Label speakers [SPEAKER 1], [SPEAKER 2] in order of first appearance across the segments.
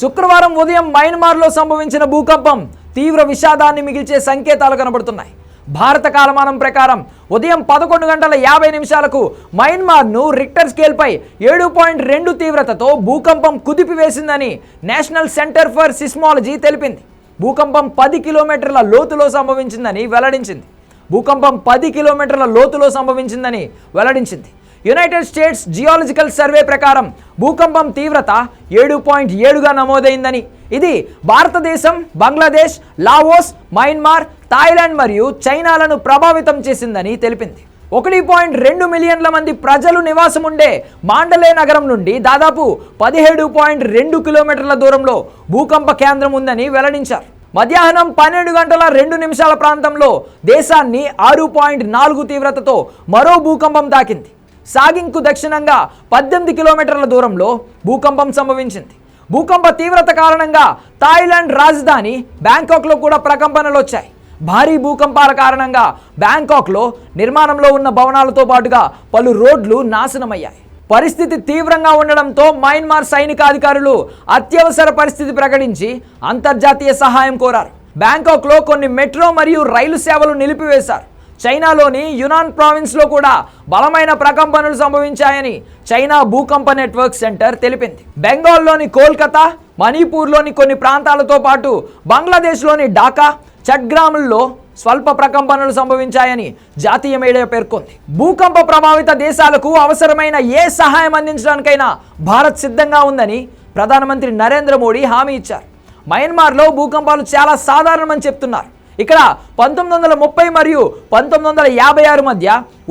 [SPEAKER 1] శుక్రవారం ఉదయం మయన్మార్లో సంభవించిన భూకంపం తీవ్ర విషాదాన్ని మిగిల్చే సంకేతాలు కనబడుతున్నాయి. భారత కాలమానం ప్రకారం ఉదయం పదకొండు గంటల యాభై నిమిషాలకు మయన్మార్ను రిక్టర్ స్కేల్పై ఏడు పాయింట్ రెండు తీవ్రతతో భూకంపం కుదిపివేసిందని నేషనల్ సెంటర్ ఫర్ సిస్మాలజీ తెలిపింది. భూకంపం పది కిలోమీటర్ల లోతులో సంభవించిందని వెల్లడించింది. భూకంపం పది కిలోమీటర్ల లోతులో సంభవించిందని వెల్లడించింది. యునైటెడ్ స్టేట్స్ జియాలజికల్ సర్వే ప్రకారం భూకంపం తీవ్రత ఏడు పాయింట్ ఏడుగా నమోదైందని. ఇది భారతదేశం బంగ్లాదేశ్ లావోస్ మయన్మార్ థాయిలాండ్ మరియు చైనాలను ప్రభావితం చేసిందని తెలిపింది. ఒకటి పాయింట్ రెండు మిలియన్ల మంది ప్రజలు నివాసం ఉండే మాండలే నగరం నుండి దాదాపు పదిహేడు పాయింట్ రెండు కిలోమీటర్ల దూరంలో భూకంప కేంద్రం ఉందని వెల్లడించారు. మధ్యాహ్నం పన్నెండు గంటల రెండు నిమిషాల ప్రాంతంలో దేశాన్ని ఆరు పాయింట్ నాలుగు తీవ్రతతో మరో భూకంపం తాకింది. సాగింగ్కు దక్షిణంగా పద్దెనిమిది కిలోమీటర్ల దూరంలో భూకంపం సంభవించింది. భూకంప తీవ్రత కారణంగా థాయిలాండ్ రాజధాని బ్యాంకాక్లో కూడా ప్రకంపనలు వచ్చాయి భారీ భూకంపాల కారణంగా బ్యాంకాక్లో నిర్మాణంలో ఉన్న భవనాలతో పాటుగా పలు రోడ్లు నాశనమయ్యాయి. పరిస్థితి తీవ్రంగా ఉండడంతో మయన్మార్ సైనికాధికారులు అత్యవసర పరిస్థితి ప్రకటించి అంతర్జాతీయ సహాయం కోరారు. బ్యాంకాక్లో కొన్ని మెట్రో మరియు రైలు సేవలు నిలిపివేశారు. చైనాలోని యునాన్ ప్రావిన్స్లో కూడా బలమైన ప్రకంపనలు సంభవించాయని చైనా భూకంప నెట్వర్క్ సెంటర్ తెలిపింది. బెంగాల్లోని కోల్కతా మణిపూర్లోని కొన్ని ప్రాంతాలతో పాటు బంగ్లాదేశ్లోని ఢాకా చట్గ్రాముల్లో స్వల్ప ప్రకంపనలు సంభవించాయని జాతీయ మీడియా పేర్కొంది. భూకంప ప్రభావిత దేశాలకు అవసరమైన ఏ సహాయం అందించడానికైనా భారత్ సిద్ధంగా ఉందని ప్రధానమంత్రి నరేంద్ర మోడీ హామీ ఇచ్చారు. మయన్మార్లో భూకంపాలు చాలా సాధారణమని చెప్తున్నారు. ఇక్కడ పంతొమ్మిది వందల ముప్పై మరియు పంతొమ్మిది వందల యాభై ఆరు మధ్య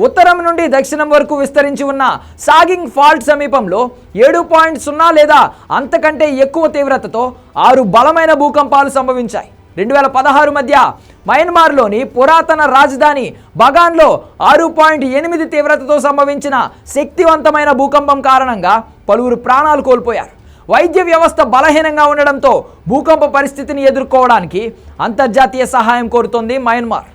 [SPEAKER 1] ఉత్తరం నుండి దక్షిణం వరకు విస్తరించి ఉన్న సాగింగ్ ఫాల్ట్ సమీపంలో ఏడు పాయింట్ సున్నా లేదా అంతకంటే ఎక్కువ తీవ్రతతో ఆరు బలమైన భూకంపాలు సంభవించాయి. రెండు వేల పదహారు మధ్య మయన్మార్లోని పురాతన రాజధాని బగాన్లో ఆరు పాయింట్ ఎనిమిది తీవ్రతతో సంభవించిన శక్తివంతమైన భూకంపం కారణంగా పలువురు ప్రాణాలు కోల్పోయారు. వైద్య వ్యవస్థ బలహీనంగా ఉండడంతో భూకంప పరిస్థితిని ఎదుర్కోవడానికి అంతర్జాతీయ సహాయం కోరుతోంది మయన్మార్.